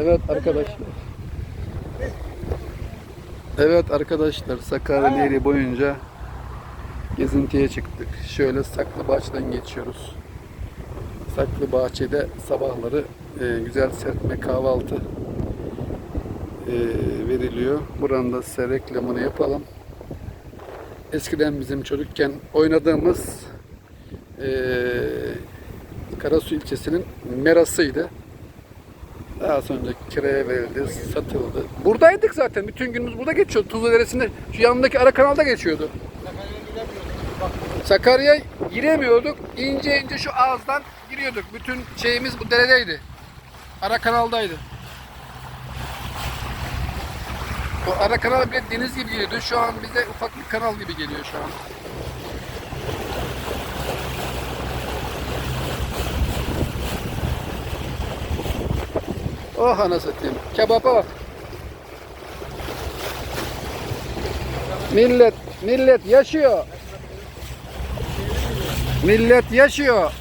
Evet arkadaşlar. Evet arkadaşlar Sakarya Nehri boyunca gezintiye çıktık. Şöyle Saklı Bahçe'den geçiyoruz. Saklı Bahçe'de sabahları e, güzel serpme kahvaltı e, veriliyor. Buranın da size reklamını yapalım. Eskiden bizim çocukken oynadığımız e, Karasu ilçesinin merasıydı. Daha sonra kiraya verildi, satıldı. Buradaydık zaten. Bütün günümüz burada geçiyordu. Tuzla Deresi'nde şu yanındaki ara kanalda geçiyordu. Sakarya'ya giremiyorduk. İnce ince şu ağızdan giriyorduk. Bütün şeyimiz bu deredeydi. Ara kanaldaydı. O ara kanal bile deniz gibi geliyordu. Şu an bize ufak bir kanal gibi geliyor şu an. Oh ana satayım. Kebaba bak. Millet, millet yaşıyor. Millet yaşıyor.